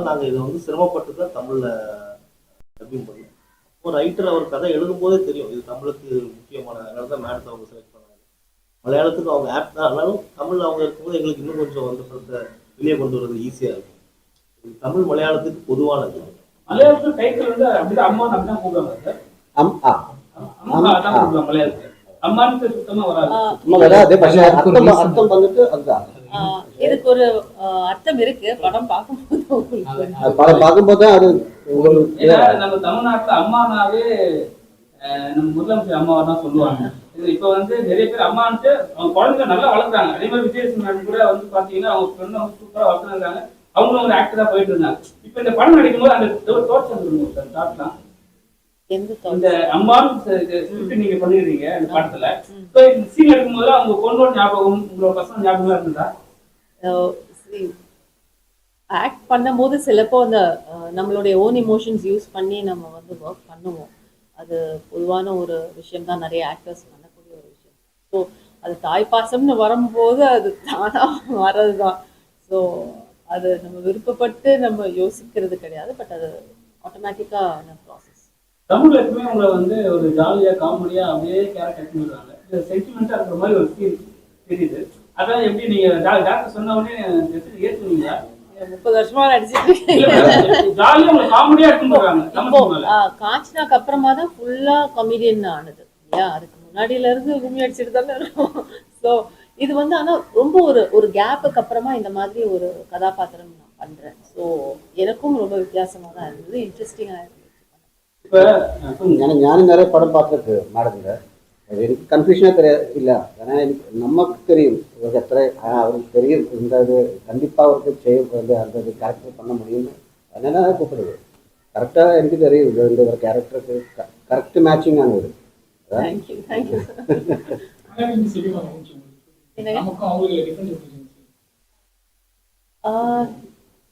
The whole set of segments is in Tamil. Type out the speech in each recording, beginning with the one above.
அதனால நாங்க இதை வந்து சிரமப்பட்டு தான் தமிழ்ல டப்பிங் பண்ணோம். ஒரு ரைட்டர் அவர் கதை எழுதும் போதே தெரியும் இது தமிழுக்கு முக்கியமான அதனால தான் மேடத்தை அவங்க செலக்ட் பண்ணாங்க. மலையாளத்துக்கு அவங்க ஆப் தான் ஆனாலும் தமிழ்ல அவங்க இருக்கும்போது எங்களுக்கு இன்னும் கொஞ்சம் அந்த படத்தை வெளியே கொண்டு வரது ஈஸியா இருக்கும். இது தமிழ் மலையாளத்துக்கு பொதுவானது. மலையாளத்துல டைட்டில் வந்து அப்படிதான் அம்மான்னு அப்படிதான் கூப்பிடுவாங்க சார். அம் ஆ. அம்மா அதான் கூப்பிடுவாங்க மலையாளத்துல. அம்மான்னு சுத்தமா வராது. வராது அர்த்தம் வந்துட்டு அதுதான். இதுக்கு ஒரு அர்த்தம் இருக்கு. படம் பார்க்கும்போது படம் பார்க்கும்போது அது நம்ம தமிழ்நாட்டுல அம்மானாவே நம்ம முதலமைச்சர் அம்மாவை தான் சொல்லுவாங்க. இது இப்ப வந்து நிறைய பேர் அம்மான்ட்டு அவங்க குழந்தைங்க நல்லா வளர்க்குறாங்க. அதே மாதிரி விஜய் மேடம் கூட வந்து பாத்தீங்கன்னா அவங்க பெண்ணை வந்து சூப்பரா வளர்த்துருக்காங்க அவங்களும் ஒரு ஆக்டரா போயிட்டு இருந்தாங்க. இப்ப இந்த படம் நடிக்கும்போது அந்த தோற்றம் தாட்லாம்? இந்த ஸ்கிரிப்ட் நீங்க பண்ணிடுறீங்க இந்த படத்துல. இப்போ இந்த சீன் எடுக்கும்போது அவங்க பொண்ணோட ஞாபகம் உங்களோட பசங்க ஞாபகம் இருந்தா ஆக்ட் பண்ணும்போது சிலப்போ அந்த நம்மளுடைய ஓன் இமோஷன்ஸ் யூஸ் பண்ணி நம்ம வந்து ஒர்க் பண்ணுவோம். அது பொதுவான ஒரு விஷயம் தான் நிறைய ஆக்டர்ஸ் பண்ணக்கூடிய ஒரு விஷயம். ஸோ அது தாய் பாசம்னு வரும்போது அது தானாக வர்றது தான் ஸோ அது நம்ம விருப்பப்பட்டு நம்ம யோசிக்கிறது கிடையாது. பட் அது ஆட்டோமேட்டிக்கான ப்ராசஸ் தமிழ்ல எப்பவுமே உங்களை வந்து ஒரு ஜாலியா காமெடியா அப்படியே கேரக்டர் பண்ணிடுறாங்க சென்டிமெண்டா இருக்கிற மாதிரி ஒரு ஃபீல் தெரியுது. அதான் எப்படி நீங்க டாக்டர் சொன்ன உடனே எப்படி ஏத்துனீங்களா? முப்பது வருஷமா நடிச்சிட்டு காஞ்சனாக்கு அப்புறமா தான் ஃபுல்லா கமெடியன் ஆனது. இல்லையா? அதுக்கு முன்னாடியில இருந்து கும்மி அடிச்சுட்டு தானே இருக்கும். ஸோ இது வந்து ஆனா ரொம்ப ஒரு ஒரு கேப்புக்கு அப்புறமா இந்த மாதிரி ஒரு கதாபாத்திரம் நான் பண்றேன். ஸோ எனக்கும் ரொம்ப வித்தியாசமா தான் இருந்தது. இன்ட்ரெஸ்டிங்கா இருந்துச்சு இப்ப ஞானம் நிறைய படம் பார்த்துருக்கு மேடம்ல அது எனக்கு கன்ஃபியூஷனாக தெரியாது. இல்லை ஏன்னா எனக்கு நமக்கு தெரியும். இவருக்கு எத்தனை ஆ, அவருக்கு தெரியும். இந்த இது கண்டிப்பாக அவருக்கு செய்ய வந்து அந்த இது கேரக்டர் பண்ண முடியும்னு அதனால கூப்பிடுது கரெக்டாக எனக்கு தெரியும். இது இந்த ஒரு கேரக்டருக்கு கரெக்ட் மேட்சிங் ஆனது thank you thank you analysis எப்படி பண்ண முடியும் என்னங்க? நமக்கும் அவங்களுக்கு டிஃபரன்ஸ் எப்படி இருந்துச்சு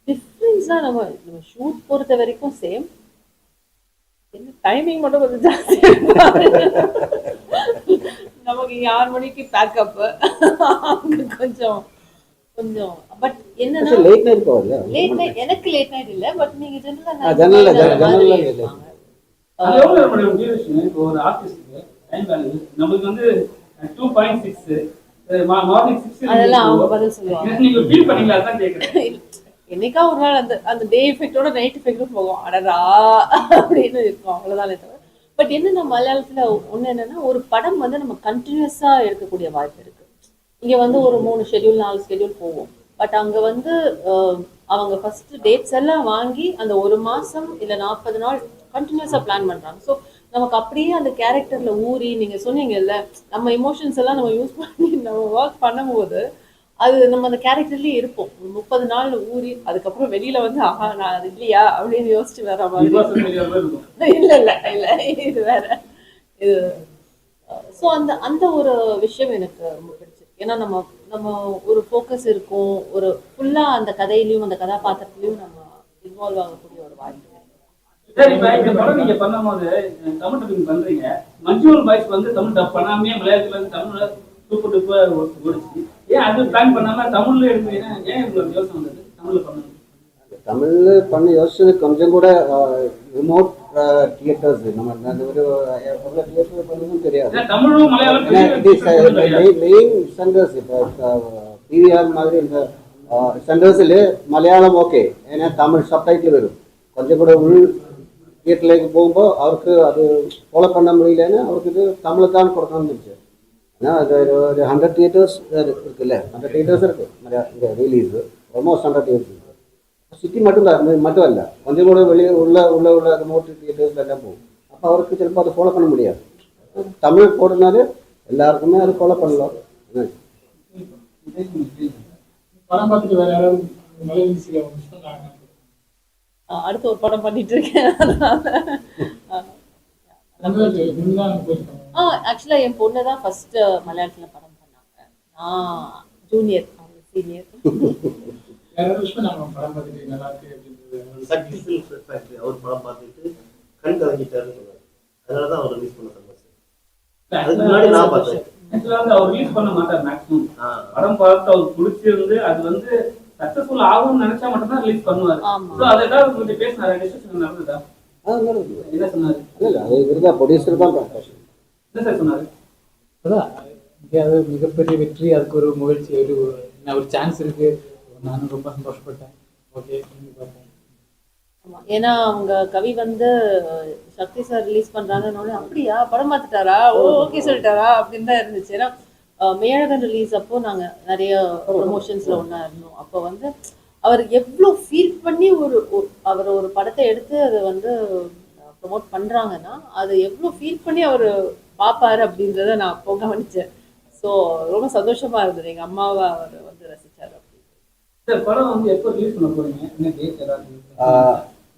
டிஃப்ரென்ஸ்லாம் நம்ம நம்ம ஷூட் பொறுத்த வரைக்கும் சேம் டைமிங் மட்டும் கொஞ்சம் இருக்கு. நமக்கு இங்க ஆறு மணிக்கு பேக்கப் அங்க கொஞ்சம் கொஞ்சம். பட் என்னன்னா லேட் நைட் போகல லேட் நைட் எனக்கு லேட் நைட் இல்ல. பட் நீங்க ஜெனரலா நம்மளுடைய டியூரேஷன் இப்போ ஒரு ஆர்டிஸ்ட்க்கு டைம் வேல்யூ நம்மளுக்கு வந்து two point six morning six அதெல்லாம் அவங்க பதில் சொல்லுவாங்க. நீங்க ஃபீல் பண்ணீங்களா அதான் கேட்குறேன் என்னைக்கா ஒரு நாள் அந்த அந்த டே எஃபெக்டோட நைட் எஃபெக்டும் போகும் அடரா அப்படின்னு இருக்கும். அவ்வளவுதானே தவிர. பட் என்னன்னா மலையாளத்துல ஒண்ணு என்னன்னா ஒரு படம் வந்து நம்ம கண்டினியூஸா எடுக்கக்கூடிய வாய்ப்பு இருக்கு. இங்க வந்து ஒரு மூணு ஷெட்யூல் நாலு ஷெட்யூல் போவோம். பட் அங்க வந்து அவங்க ஃபர்ஸ்ட் டேட்ஸ் எல்லாம் வாங்கி அந்த ஒரு மாசம் இல்ல நாற்பது நாள் கண்டினியூஸா பிளான் பண்றாங்க. ஸோ நமக்கு அப்படியே அந்த கேரக்டர்ல ஊறி நீங்க சொன்னீங்கல்ல நம்ம எமோஷன்ஸ் எல்லாம் நம்ம யூஸ் பண்ணி நம்ம ஒர்க் பண்ணும்போது அது நம்ம அந்த கேரக்டர்லயே இருப்போம். ஒரு முப்பது நாள் ஊறி அதுக்கப்புறம் வெளியில வந்து ஆஹா நான் அது இல்லையா? அப்படின்னு யோசிச்சு வர மாதிரி. இல்ல இல்ல இல்ல இது வேற. இது ஸோ அந்த அந்த ஒரு விஷயம் எனக்கு ரொம்ப பிடிச்சிருக்கு ஏன்னா நம்ம நம்ம ஒரு ஃபோக்கஸ் இருக்கும். ஒரு ஃபுல்லா அந்த கதையிலயும் அந்த கதாபாத்திரத்திலயும் நம்ம இன்வால்வ் ஆகக்கூடிய ஒரு வாய்ப்பு. சரி இப்ப இந்த படம் நீங்க பண்ணும்போது தமிழ் டப்பிங் பண்றீங்க. மஞ்சுவல் பாய்ஸ் வந்து தமிழ் டப் பண்ணாமே மலையாளத்துல இருந்து தமிழ்ல சூப்பர் டூப்பர் ஓடிச்சு. ஏன் அது பிளான் பண்ணாம தமிழ்ல எடுக்கிறீங்க ஏன் உங்களுக்கு யோசனை வந்தது? தமிழ்ல பண்ணணும் தமிழ்ல பண்ண யோசிச்சது கொஞ்சம் கூட ரிமோட் தியேட்டர்ஸ் நம்ம அந்த ஒரு எவ்வளோ தியேட்டர் பண்ணணும் தெரியாது. மெயின் சென்டர்ஸ் இப்போ பிவிஆர் மாதிரி இந்த ஓகே ஏன்னா தமிழ் சப்டைட்டில் வரும். கொஞ்சம் கூட உள் தியேட்டர்லேக்கு போகும்போது அவருக்கு அது ஃபாலோ பண்ண முடியலன்னு அவருக்கு இது தமிழ் தான் கொடுக்கணும்னு இருந்துச்சு. ஏன்னா அது ஒரு- ஹண்ட்ரட் தியேட்டர்ஸ் இருக்குல்ல ஹண்ட்ரட் தியேட்டர்ஸ் இருக்கு இந்த release almost hundred theatres city மட்டும் தான் இது மட்டும் இல்லை கொஞ்சம் கூட வெளியே உள்ள உள்ள உள்ள ரிமோட் தியேட்டர்ஸ்ல எல்லாம் போகும் அப்போ அவருக்கு சிலப்போ அதை ஃபாலோ பண்ண முடியாது தமிழ் போடுறதுனால எல்லாருக்குமே அது ஃபாலோ பண்ணலாம் என்ன? படம் பார்த்துட்டு வேற யாராவது மலையாளி மிஸ் பண்ணாங்க அஹ் அடுத்து ஒரு படம் பண்ணிட்டு இருக்கேன் தான் ஆ ஆக்சுவலாக என் பொண்ணு தான் ஃபர்ஸ்ட் மலையாளத்தில் படம் பண்ணாங்க. நான் ஜூனியர் அவங்க சீனியர் சக்தி சில்க் ஃபேக்டரி அவர் படம் பார்த்துட்டு கண் கலங்கிட்டாருன்னு சொன்னார் அதனால தான் அவர் ரிலீஸ் பண்ண சந்தோஷம் அதுக்கு முன்னாடி நான் பார்த்தேன். ஆக்சுவலா வந்து அவர் ரிலீஸ் பண்ண மாட்டார் மேக்ஸிமம். படம் பார்த்து அவருக்கு பிடிச்சிருந்து அது வந்து சக்சஸ்ஃபுல் ஆகும்னு நினைச்சா மட்டும்தான் ரிலீஸ் பண்ணுவாரு. So, அது ஏதாவது கொஞ்சம் பேசினாரு? டிஸ்கஷன் நடந்ததா. என்ன சொன்னாரு? இல்ல இல்ல அது ப்ரொடியூசர் தான் சார் சொன்னாரு. அதான் அது மிகப்பெரிய வெற்றி அதுக்கு ஒரு முயற்சி ஒரு என்ன ஒரு சான்ஸ் இருக்கு. நானும் ரொம்ப சந்தோஷப்பட்டேன். ஓகே. ஏன்னா அவங்க கவி வந்து சக்தி சார் ரிலீஸ் பண்றாங்கன்னு அப்படியா? படம் பார்த்துட்டாரா? ஓ ஓகே சொல்லிட்டாரா? அப்படின்னு தான் இருந்துச்சு. ஏன்னா மேழகன் ரிலீஸ் அப்போ நாங்க நிறைய ப்ரொமோஷன்ஸ்ல ஒண்ணா இருந்தோம். அப்போ வந்து அவர் எவ்வளோ ஃபீல் பண்ணி ஒரு ஒரு- அவர் ஒரு படத்தை எடுத்து அதை வந்து ப்ரொமோட் பண்றாங்கன்னா அது எவ்வளோ ஃபீல் பண்ணி அவர் பார்ப்பாரு அப்படின்றத நான் அப்போ கவனிச்சேன். ஸோ ரொம்ப சந்தோஷமா இருந்தது. எங்க அம்மாவை அவர் வந்து ரசிச்சாரு சார் படம் வந்து எப்போ ரிலீஸ் பண்ண போறீங்க? என்ன டேட் ஏதாவது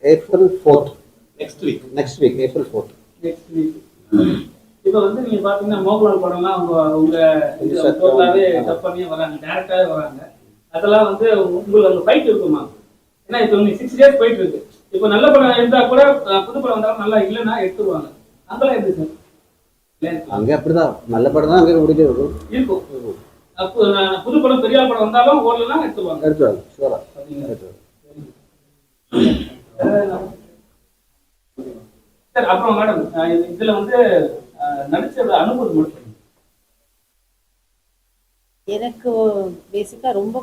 April fourth next week next week April fourth next week இப்போ வந்து நீங்க பாத்தீங்கன்னா மோகன்லால் படம்லாம் உங்க உங்க ஆமா. டப் பண்ணி வராங்க டேரக்டாவே வராங்க. அதெல்லாம் வந்து உங்களுக்கு அந்த ஃபைட் இருக்குமா? ஏன்னா இப்போ உங்களுக்கு சிக்ஸ் டேஸ் போயிட்டு இருக்கு. இப்போ நல்ல படம் இருந்தா கூட புது படம் வந்தாலும் நல்லா இல்லைன்னா எடுத்துருவாங்க. அங்கெல்லாம் எப்படி சார் அங்கே அப்படிதான். நல்ல படம் தான் அங்கே முடிக்கிறது இருக்கும் புது படம் பெரிய படம் வந்தாலும் ஓடலன்னா எடுத்துருவாங்க. எடுத்துருவாங்க. ஷூரா சார் அப்புறம் மேடம் இதுல வந்து நடிச்ச அனுபவம் மட்டும். எனக்கு பேசிக்கா ரொம்ப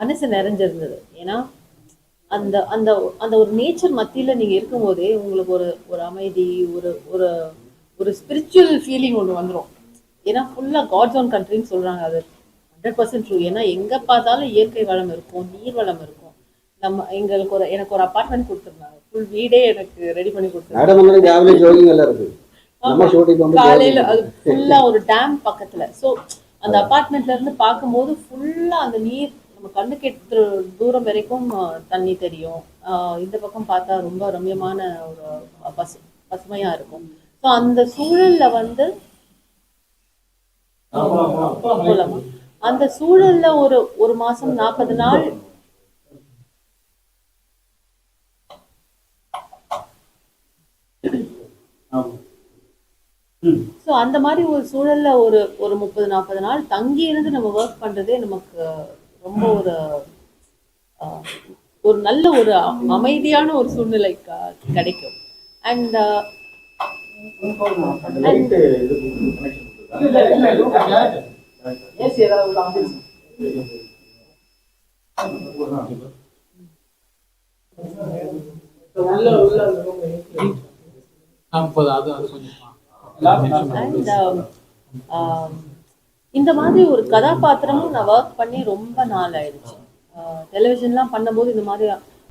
மனசு நிறைஞ்சிருந்தது. ஏன்னா அந்த அந்த அந்த ஒரு நேச்சர் மத்தியில நீங்க இருக்கும்போதே உங்களுக்கு ஒரு ஒரு அமைதி ஒரு ஒரு ஒரு ஸ்பிரிச்சுவல் ஃபீலிங் ஒன்று வந்துடும் ஏன்னா ஃபுல்லா காட்ஸ் ஓன் கண்ட்ரின்னு சொல்றாங்க அது. ஹண்ட்ரட் பர்சன்ட் ட்ரூ ஏன்னா எங்க பார்த்தாலும் இயற்கை வளம் இருக்கும் நீர் வளம் இருக்கும். நம்ம எங்களுக்கு ஒரு எனக்கு ஒரு அபார்ட்மெண்ட் கொடுத்துருந்தாங்க. ஃபுல் வீடே எனக்கு ரெடி பண்ணி கொடுத்துருந்தாங்க. காலையில அது ஃபுல்லா ஒரு டேம் பக்கத்துல. சோ அந்த அபார்ட்மெண்ட்ல இருந்து பார்க்கும்போது ஃபுல்லா அந்த நீர் நம்ம கண்ணுக்கு தூரம் வரைக்கும் தண்ணி தெரியும் இந்த பக்கம் பார்த்தா ரொம்ப ரம்யமான ஒரு பசு பசுமையா இருக்கும் ஸோ அந்த சூழல்ல வந்து போலாமா? அந்த சூழல்ல ஒரு ஒரு மாசம் நாற்பது நாள் ஸோ அந்த மாதிரி ஒரு சூழல்ல ஒரு ஒரு முப்பது நாற்பது நாள் தங்கி இருந்து நம்ம ஒர்க் பண்றதே நமக்கு ரொம்ப ஒரு ஒரு நல்ல ஒரு அமைதியான ஒரு சூழ்நிலை க- கிடைக்கும். அண்ட் அண்ட் இந்த மாதிரி ஒரு கதாபாத்திரமும் நான் ஒர்க் பண்ணி ரொம்ப நாள் ஆயிடுச்சு. டெலிவிஷன்லாம் பண்ணும்போது இந்த மாதிரி